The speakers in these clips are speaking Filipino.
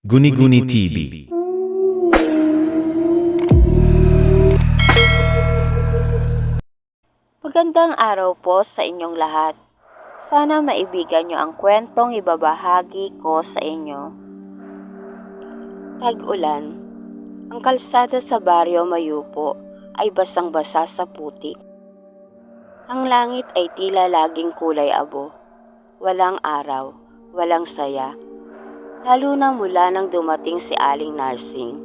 Guni-Guni TV. Magandang araw po sa inyong lahat. Sana maibigan nyo ang kwentong ibabahagi ko sa inyo. Tag-ulan. Ang kalsada sa baryo Mayupo ay basang-basa sa putik. Ang langit ay tila laging kulay abo. Walang araw, walang saya. Lalo na mula nang dumating si Aling Narsing.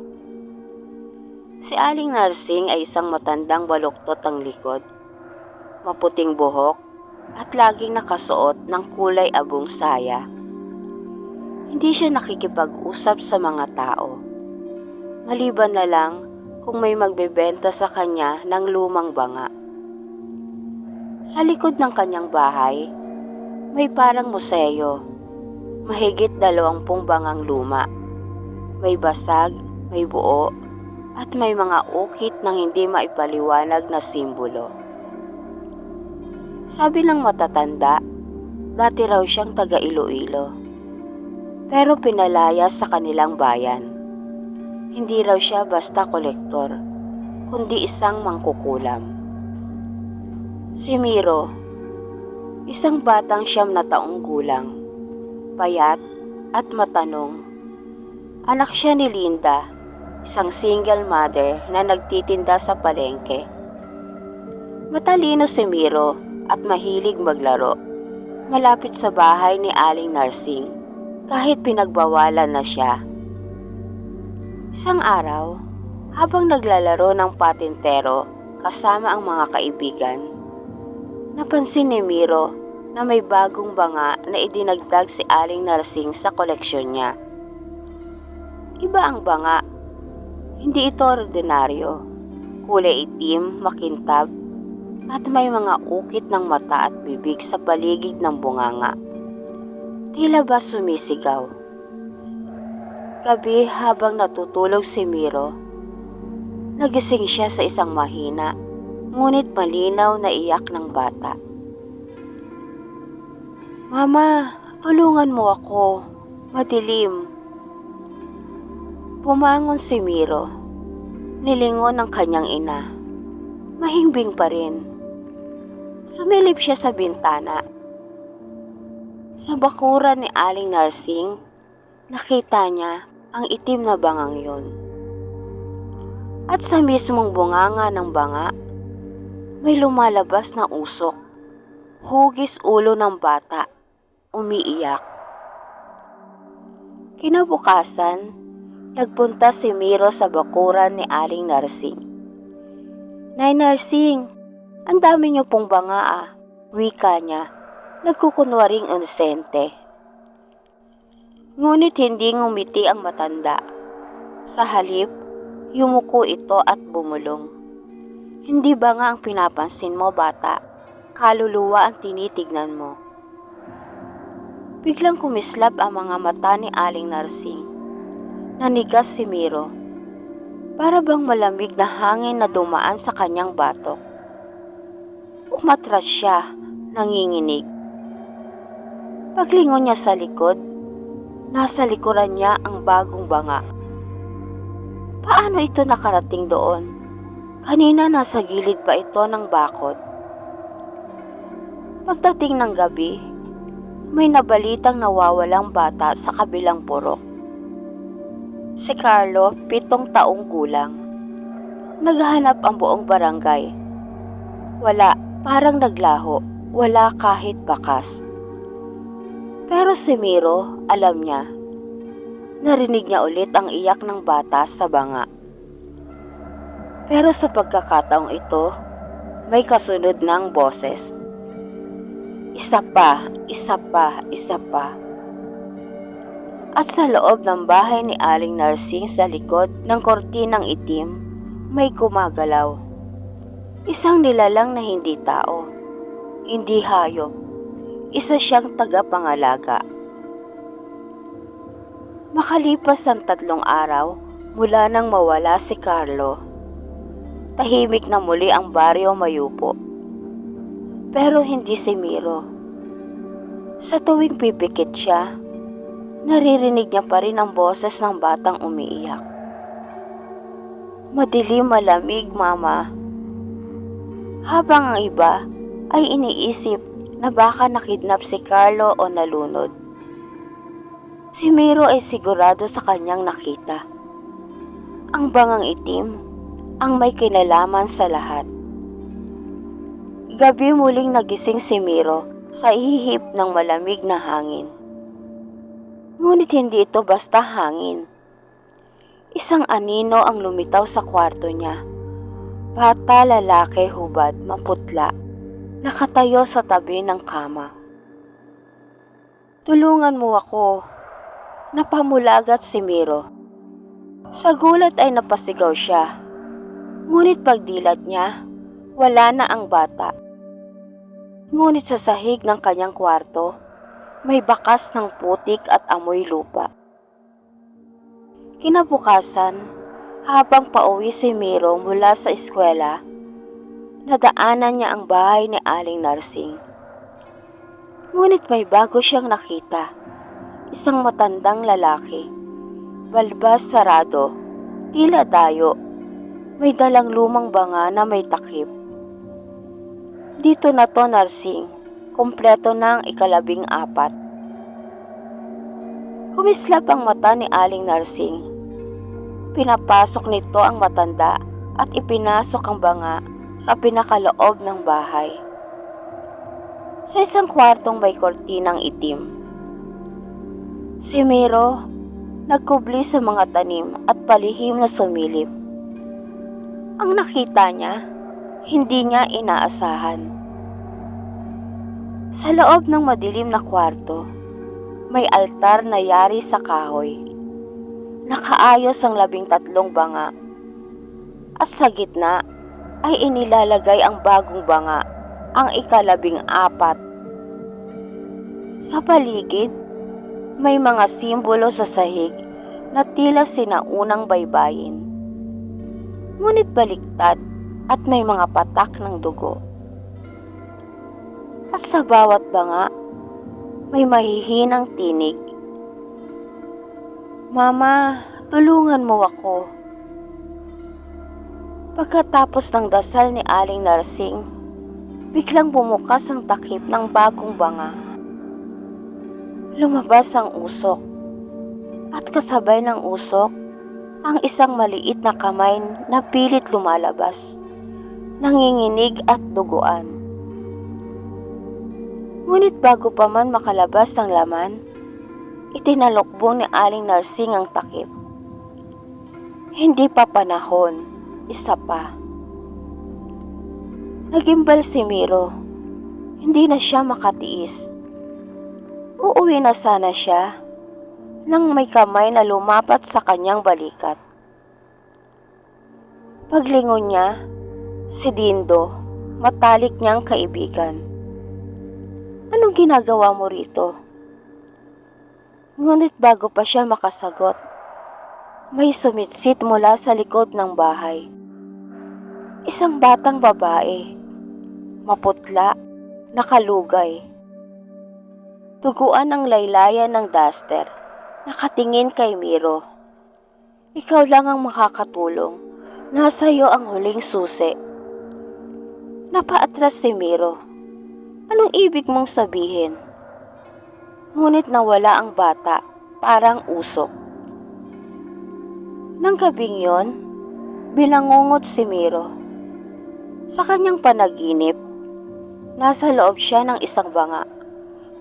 Si Aling Narsing ay isang matandang baluktot ang likod maputing buhok, at laging nakasuot ng kulay abong saya. Hindi siya nakikipag-usap sa mga tao. Maliban na lang kung may magbebenta sa kanya ng lumang banga. Sa likod ng kanyang bahay, may parang museo. Mahigit dalawampung bangang luma. May basag, may buo, at may mga ukit ng hindi maipaliwanag na simbolo. Sabi ng matatanda, dati raw siyang taga Iloilo. Pero pinalaya sa kanilang bayan. Hindi raw siya basta kolektor, kundi isang mangkukulam. Si Miro, isang batang siyam na taong gulang, payat at matanong. Anak siya ni Linda, isang single mother na nagtitinda sa palengke. Matalino si Miro at mahilig maglaro. Malapit sa bahay ni Aling Narsing kahit pinagbawalan na siya. Isang araw, habang naglalaro ng patintero kasama ang mga kaibigan, napansin ni Miro na may bagong banga na idinagdag si Aling Narsing sa koleksyon niya. Iba ang banga. Hindi ito ordinaryo. Kulay itim, makintab, at may mga ukit ng mata at bibig sa paligid ng bunganga. Tila ba sumisigaw? Gabi habang natutulog si Miro, nagising siya sa isang mahina, ngunit malinaw na iyak ng bata. Mama, tulungan mo ako. Madilim. Pumangon si Miro. Nilingon ng kanyang ina. Mahimbing pa rin. Sumilip siya sa bintana. Sa bakuran ni Aling Narsing, nakita niya ang itim na bangang yon. At sa mismong bunganga ng banga, may lumalabas na usok. Hugis ulo ng bata, umiiyak. Kinabukasan, nagpunta si Miro sa bakuran ni Aling Narsing. Nay Narsing, ang dami niyo pong banga ah. Wika niya, nagkukunwaring inosente. Ngunit hindi ngumiti ang matanda. Sa halip, yumuko ito at bumulong. Hindi ba nga ang pinapansin mo bata? Kaluluwa ang tinitignan mo. Biglang kumislap ang mga mata ni Aling Narsing. Nanigas si Miro. Para bang malamig na hangin na dumaan sa kanyang batok. Umatras siya, nanginginig. Paglingon niya sa likod, nasa likuran niya ang bagong banga. Paano ito nakarating doon? Kanina nasa gilid pa ito ng bakod. Pagdating ng gabi, may nabalitang nawawalang bata sa kabilang purok. Si Carlo, pitong taong gulang. Naghahanap ang buong barangay. Wala, parang naglaho. Wala kahit bakas. Pero si Miro, alam niya. Narinig niya ulit ang iyak ng bata sa banga. Pero sa pagkakataong ito, may kasunod ng boses. Isa pa, isa pa, isa pa. At sa loob ng bahay ni Aling Narsing sa likod ng kortinang itim, may gumagalaw. Isang nilalang na hindi tao, hindi hayop. Isa siyang tagapangalaga. Makalipas ang tatlong araw mula nang mawala si Carlo, tahimik na muli ang baryo Mayupo. Pero hindi si Miro. Sa tuwing pipikit siya, naririnig niya pa rin ang boses ng batang umiiyak. Madilim malamig, Mama. Habang ang iba ay iniisip na baka nakidnap si Carlo o nalunod. Si Miro ay sigurado sa kanyang nakita. Ang bangang itim ang may kinalaman sa lahat. Gabi muling nagising si Miro sa ihip ng malamig na hangin. Ngunit hindi ito basta hangin. Isang anino ang lumitaw sa kwarto niya. Bata lalaki hubad maputla, nakatayo sa tabi ng kama. Tulungan mo ako. Napamulagat si Miro. Sa gulat ay napasigaw siya. Ngunit pagdilat niya, wala na ang bata. Ngunit sa sahig ng kanyang kwarto, may bakas ng putik at amoy lupa. Kinabukasan, habang pauwi si Miro mula sa eskwela, nadaanan niya ang bahay ni Aling Narsing. Ngunit may bago siyang nakita. Isang matandang lalaki. Balbas sarado, tila dayo. May dalang lumang banga na may takip. Dito na to, Narsing. Kompleto na ang ikalabing apat. Kumislap ang mata ni Aling Narsing. Pinapasok nito ang matanda at ipinasok ang banga sa pinakaloob ng bahay. Sa isang kwartong may kortinang itim. Si Miro nagkubli sa mga tanim at palihim na sumilip. Ang nakita niya, hindi niya inaasahan. Sa loob ng madilim na kwarto, may altar na yari sa kahoy. Nakaayos ang labing tatlong banga. At sa gitna ay inilalagay ang bagong banga, ang ikalabing apat. Sa paligid, may mga simbolo sa sahig na tila sinaunang baybayin. Ngunit baliktad at may mga patak ng dugo. At sa bawat banga, may mahihinang tinig. Mama, tulungan mo ako. Pagkatapos ng dasal ni Aling Narsing, biglang bumukas ang takip ng bagong banga. Lumabas ang usok. At kasabay ng usok, ang isang maliit na kamay na pilit lumalabas, nanginginig at duguan. Ngunit bago pa man makalabas ang laman, itinalokbong ni Aling Narsing ang takip. Hindi pa panahon, isa pa. Nagimbal si Miro. Hindi na siya makatiis. Uuwi na sana siya nang may kamay na lumapat sa kanyang balikat. Paglingon niya, si Dindo, matalik niyang kaibigan. Anong ginagawa mo rito? Ngunit bago pa siya makasagot, may sumitsit mula sa likod ng bahay. Isang batang babae, maputla, nakalugay. Tuguan ang laylayan ng duster, nakatingin kay Miro. Ikaw lang ang makakatulong, nasa iyo ang huling susi. Napaatras si Miro. Anong ibig mong sabihin? Ngunit nawala ang bata, parang usok. Nang gabing yon, binangungot si Miro. Sa kanyang panaginip, nasa loob siya ng isang banga.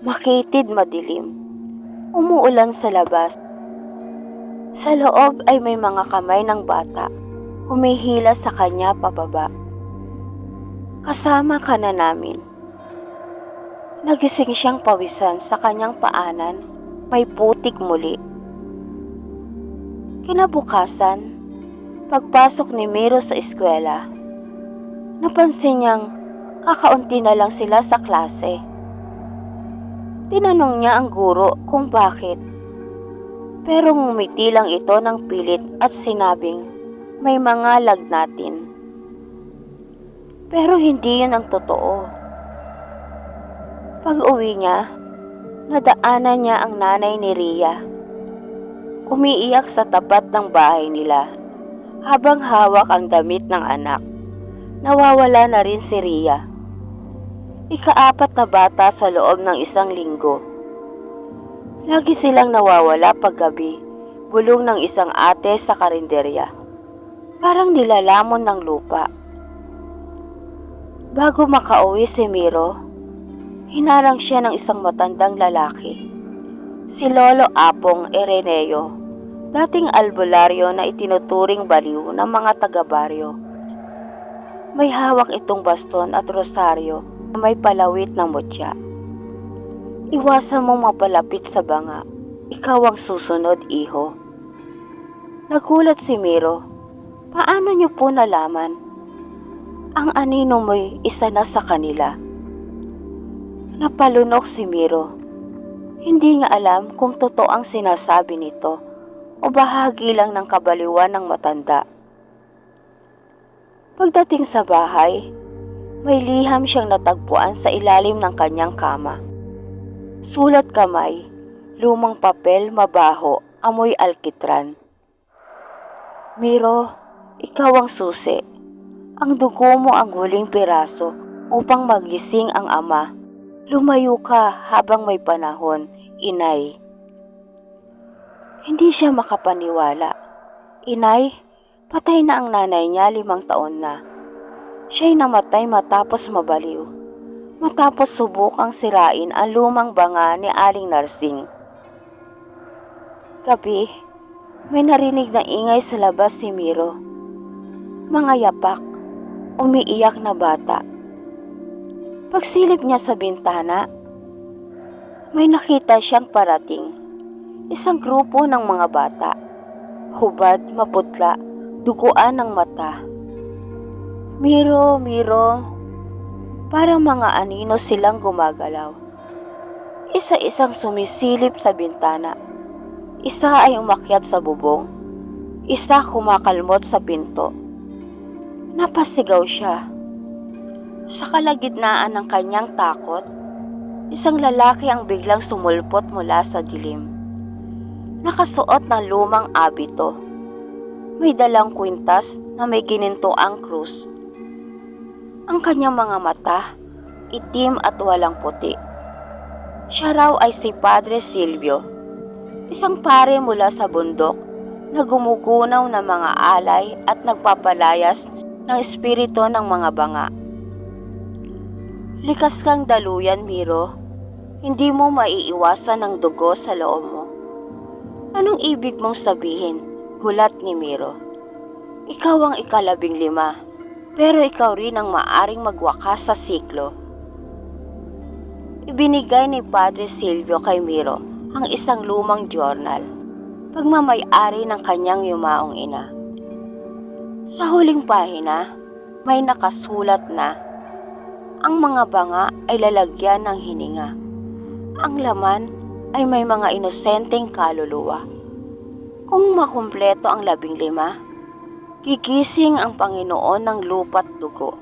Makitid madilim. Umuulan sa labas. Sa loob ay may mga kamay ng bata. Humihila sa kanya pababa. Kasama ka na namin. Nagising siyang pawisan sa kanyang paanan, may putik muli. Kinabukasan, pagpasok ni Miro sa eskwela, napansin niyang kakaunti na lang sila sa klase. Tinanong niya ang guro kung bakit. Pero ngumiti lang ito ng pilit at sinabing may mga lagnatin. Pero hindi yun ang totoo. Pag uwi niya, nadaanan niya ang nanay ni Ria umiiyak sa tapat ng bahay nila habang hawak ang damit ng anak. Nawawala na rin si Ria. Ikaapat na bata sa loob ng isang linggo. Lagi silang nawawala paggabi, bulong ng isang ate sa karinderya. Parang nilalamon ng lupa. Bago makauwi si Miro, hinarang siya ng isang matandang lalaki. Si Lolo Apong Ereneo, dating albularyo na itinuturing baliw ng mga taga-baryo. May hawak itong baston at rosaryo na may palawit ng mutya. Iwasan mong mapalapit sa banga. Ikaw ang susunod, iho. Nagulat si Miro. Paano niyo po nalaman? Ang anino mo'y isa na sa kanila. Napalunok si Miro. Hindi niya alam kung totoo ang sinasabi nito o bahagi lang ng kabaliwan ng matanda. Pagdating sa bahay, may liham siyang natagpuan sa ilalim ng kanyang kama. Sulat kamay, lumang papel, mabaho, amoy alkitran. Miro, ikaw ang susi. Ang dugo mo ang huling piraso upang magising ang ama. Lumayo ka habang may panahon, inay. Hindi siya makapaniwala. Inay, patay na ang nanay niya limang taon na. Siya'y namatay matapos mabaliw. Matapos subukang sirain ang lumang banga ni Aling Narsing. Gabi, may narinig na ingay sa labas si Miro. Mga yapak, umiiyak na bata. Pagsilip niya sa bintana, may nakita siyang parating. Isang grupo ng mga bata. Hubad, maputla, duguan ng mata. Miro, Miro, parang mga anino silang gumagalaw. Isa-isang sumisilip sa bintana. Isa ay umakyat sa bubong. Isa kumakalmot sa pinto. Napasigaw siya. Sa kalagitnaan ng kanyang takot, isang lalaki ang biglang sumulpot mula sa dilim. Nakasuot ng lumang abito. May dalang kwintas na may ginintoang krus. Ang kanyang mga mata, itim at walang puti. Siya raw ay si Padre Silvio, isang pare mula sa bundok na gumugunaw ng mga alay at nagpapalayas ng espiritu ng mga banga. Likas kang daluyan, Miro. Hindi mo maiiwasan ang dugo sa loob mo. Anong ibig mong sabihin? Gulat ni Miro. Ikaw ang ikalabing lima, pero ikaw rin ang maaring magwakas sa siklo. Ibinigay ni Padre Silvio kay Miro ang isang lumang journal, pagmamayari ng kanyang yumaong ina. Sa huling pahina, may nakasulat na ang mga banga ay lalagyan ng hininga. Ang laman ay may mga inosenteng kaluluwa. Kung makumpleto ang labing lima, gigising ang Panginoon ng lupa't dugo.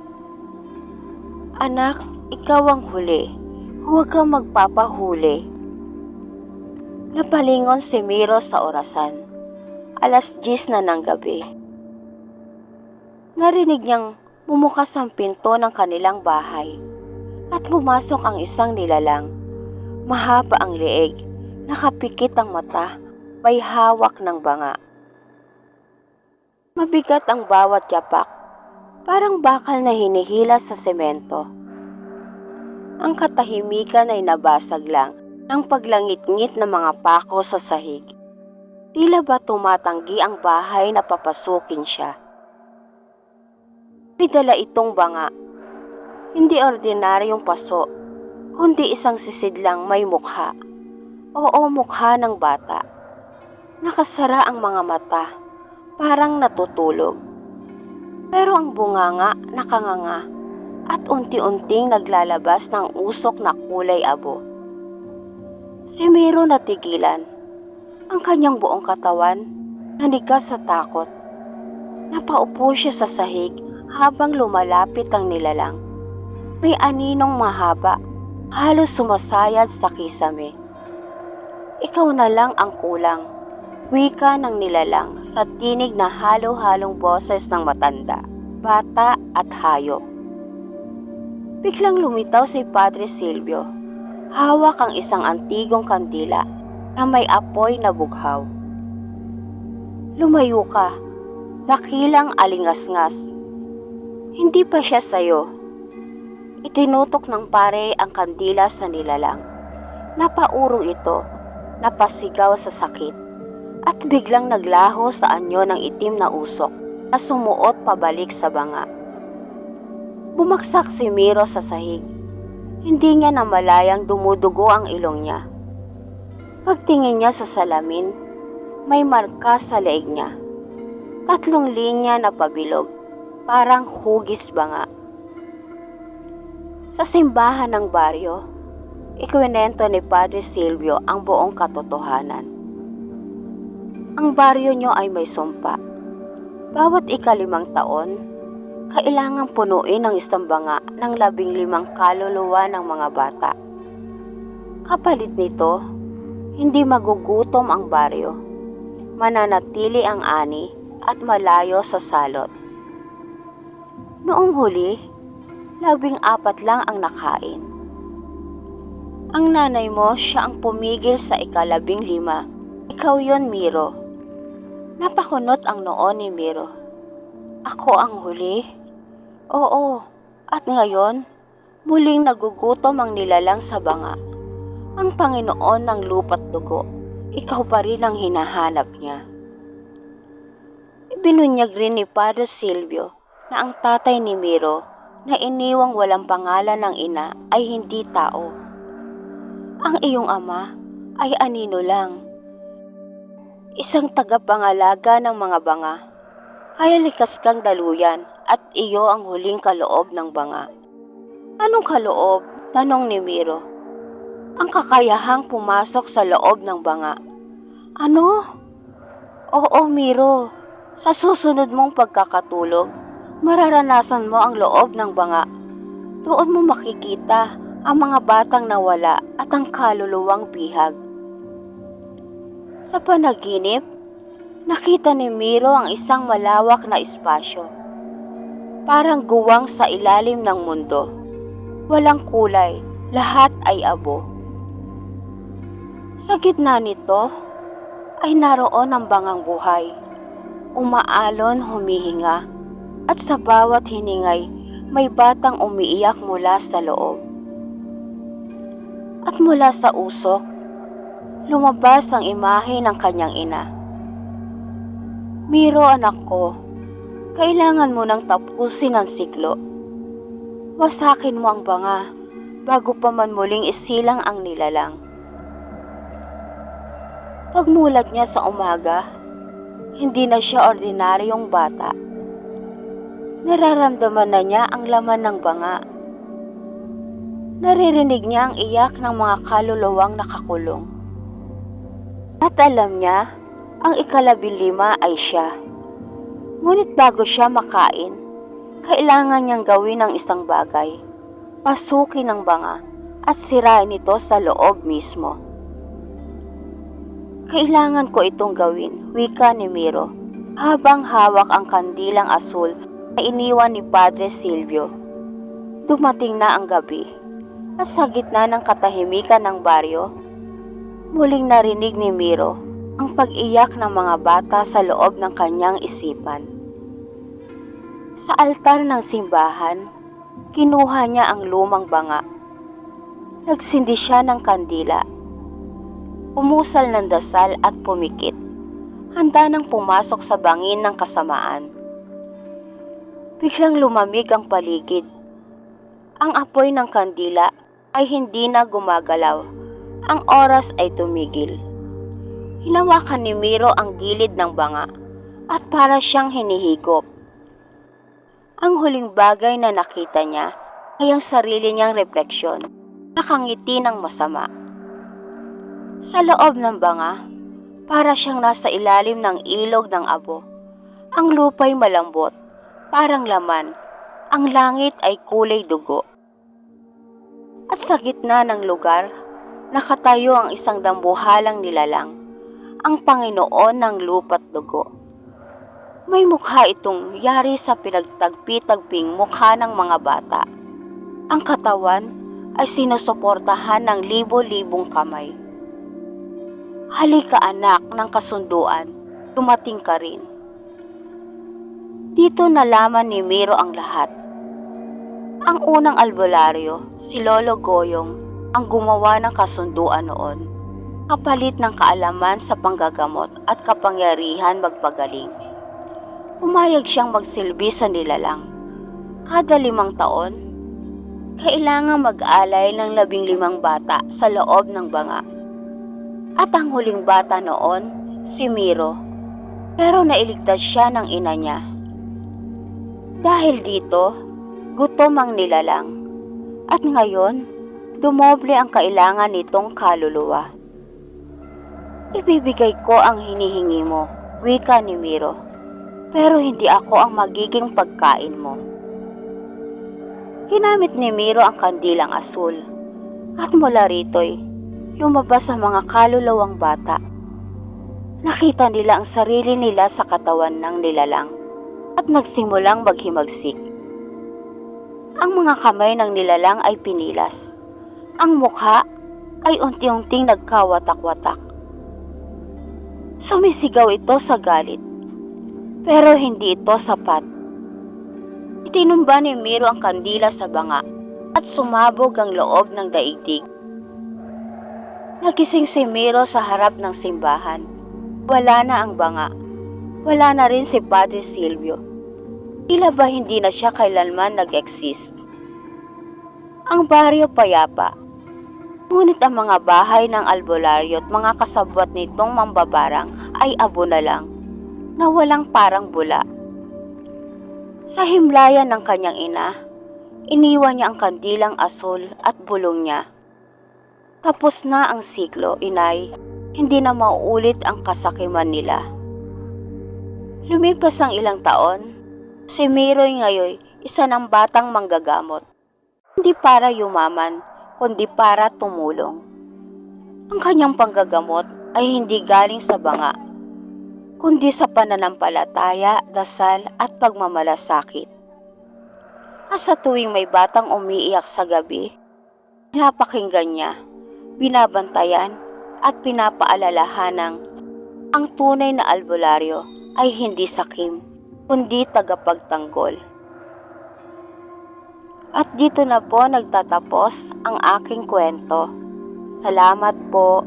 Anak, ikaw ang huli. Huwag kang magpapahuli. Napalingon si Miro sa orasan. Alas 10 na ng gabi. Narinig niyang bumukas ang pinto ng kanilang bahay at pumasok ang isang nilalang. Mahaba ang leeg, nakapikit ang mata, may hawak ng banga. Mabigat ang bawat yapak, parang bakal na hinihila sa semento. Ang katahimikan ay nabasag lang ng paglangit-ngit ng mga pako sa sahig. Tila ba tumatanggi ang bahay na papasukin siya? May dala itong banga. Hindi ordinaryong paso, kundi isang sisidlang may mukha. Oo, mukha ng bata. Nakasara ang mga mata, parang natutulog. Pero ang bunganga nakanganga at unti-unting naglalabas ng usok na kulay abo. Si Miro natigilan. Ang kanyang buong katawan nanigas sa takot. Napaupo siya sa sahig habang lumalapit ang nilalang. May aninong mahaba, halos sumasayad sa kisame. Ikaw na lang ang kulang. Wika ng nilalang sa tinig na halo-halong boses ng matanda, bata at hayop. Biglang lumitaw si Padre Silvio. Hawak ang isang antigong kandila na may apoy na bughaw. Lumayo ka, dakilang alingasngas. Hindi pa siya sayo. Itinutok ng pare ang kandila sa nilalang. Napaurong ito, napasigaw sa sakit, at biglang naglaho sa anyo ng itim na usok na sumuot pabalik sa banga. Bumagsak si Miro sa sahig. Hindi niya namalayang dumudugo ang ilong niya. Pagtingin niya sa salamin, may marka sa leeg niya. Tatlong linya na pabilog, parang hugis banga. Sa simbahan ng baryo, ikwinento ni Padre Silvio ang buong katotohanan. Ang baryo niyo ay may sumpa. Bawat ikalimang taon, kailangang punuin ang isang ng labing limang kaluluwa ng mga bata. Kapalit nito, hindi magugutom ang baryo. Mananatili ang ani at malayo sa salot. Noong huli, labing apat lang ang nakain. Ang nanay mo siya ang pumigil sa ikalabing lima. Ikaw yon Miro. Napakunot ang noon ni Miro. Ako ang huli? Oo, at ngayon, muling nagugutom ang nilalang sa banga. Ang Panginoon ng lupa't dugo, ikaw pa rin ang hinahanap niya. Ibinunyag rin ni Padre Silvio na ang tatay ni Miro na iniwang walang pangalan ng ina ay hindi tao. Ang iyong ama ay anino lang. Isang tagapangalaga ng mga banga kaya likas kang daluyan at iyo ang huling kaloob ng banga. Anong kaloob? Tanong ni Miro. Ang kakayahang pumasok sa loob ng banga. Ano? Oo, Miro. Sa susunod mong pagkakatulog, mararanasan mo ang loob ng banga. Doon mo makikita ang mga batang nawala at ang kaluluwang bihag. Sa panaginip, Nakita ni Miro ang isang malawak na espasyo. Parang guwang sa ilalim ng mundo. Walang kulay, lahat ay abo. Sa gitna nito ay naroon ang bangang buhay. Umaalon, humihinga, at sa bawat hiningay may batang umiiyak mula sa loob. At mula sa usok, lumabas ang imahe ng kanyang ina. Miro anak ko, kailangan mo nang tapusin ang siklo. Wasakin mo ang banga bago pa man muling isilang ang nilalang. Pagmulat niya sa umaga, hindi na siya ordinaryong bata. Nararamdaman na niya ang laman ng banga. Naririnig niya ang iyak ng mga kaluluwang nakakulong. At alam niya ang ikalabilima ay siya. Ngunit bago siya makain, kailangan niyang gawin ang isang bagay. Pasukin ang banga at sirain ito sa loob mismo. Kailangan ko itong gawin, wika ni Miro, habang hawak ang kandilang asul iniwan ni Padre Silvio. Dumating na ang gabi at sa gitna ng katahimikan ng baryo, muling narinig ni Miro ang pag-iyak ng mga bata sa loob ng kanyang isipan. Sa altar ng simbahan, kinuha niya ang lumang banga. Nagsindi siya ng kandila. Umusal ng dasal at pumikit. Handa nang pumasok sa bangin ng kasamaan. Biglang lumamig ang paligid. Ang apoy ng kandila ay hindi na gumagalaw. Ang oras ay tumigil. Hinawakan ni Miro ang gilid ng banga at para siyang hinihigop. Ang huling bagay na nakita niya ay ang sarili niyang refleksyon, nakangiti ng masama. Sa loob ng banga, para siyang nasa ilalim ng ilog ng abo. Ang lupay malambot, parang laman. Ang langit ay kulay dugo. At sa gitna ng lugar, nakatayo ang isang dambuhalang nilalang ang Panginoon ng lupa't dugo. May mukha itong yari sa pinagtagpi-tagping mukha ng mga bata. Ang katawan ay sinusuportahan ng libo-libong kamay. Halika anak ng kasunduan, dumating ka rin. Dito nalaman ni Miro ang lahat. Ang unang albularyo, si Lolo Goyong, ang gumawa ng kasunduan noon. Kapalit ng kaalaman sa panggagamot at kapangyarihan magpagaling. Umayag siyang magsilbi sa nilalang. Kada limang taon, kailangang mag-alay ng labing limang bata sa loob ng banga. At ang huling bata noon, si Miro. Pero nailigtas siya ng ina niya. Dahil dito, gutom ang nilalang. At ngayon, dumoble ang kailangan nitong kaluluwa. Ibibigay ko ang hinihingi mo, wika ni Miro. Pero hindi ako ang magiging pagkain mo. Kinamit ni Miro ang kandilang asul. At mula rito'y lumabas ang mga kalulawang bata. Nakita nila ang sarili nila sa katawan ng nilalang at nagsimulang maghimagsik. Ang mga kamay ng nilalang ay pinilas. Ang mukha ay unti-unting nagkawatak-watak. Sumisigaw ito sa galit. Pero hindi ito sapat. Itinumba ni Miro ang kandila sa banga at sumabog ang loob ng daigdig. Nagising si Miro sa harap ng simbahan. Wala na ang banga. Wala na rin si Padre Silvio. Tila ba hindi na siya kailanman nag-exist? Ang baryo payapa. Ngunit ang mga bahay ng albularyo at mga kasabwat nitong mambabarang ay abo na lang, na walang parang bula. Sa himlayan ng kanyang ina, iniwan niya ang kandilang asul at bulong niya. Tapos na ang siklo, inay. Hindi na mauulit ang kasakiman nila. Lumipas ang ilang taon, si Miroy ngayon isa ng batang manggagamot. Hindi para yumaman, kundi para tumulong. Ang kanyang panggagamot ay hindi galing sa banga, kundi sa pananampalataya, dasal at pagmamalasakit. At sa tuwing may batang umiiyak sa gabi, pinapakinggan niya, binabantayan at pinapaalalahanang ang tunay na albularyo ay hindi sakim, kundi tagapagtanggol. At dito na po nagtatapos ang aking kwento. Salamat po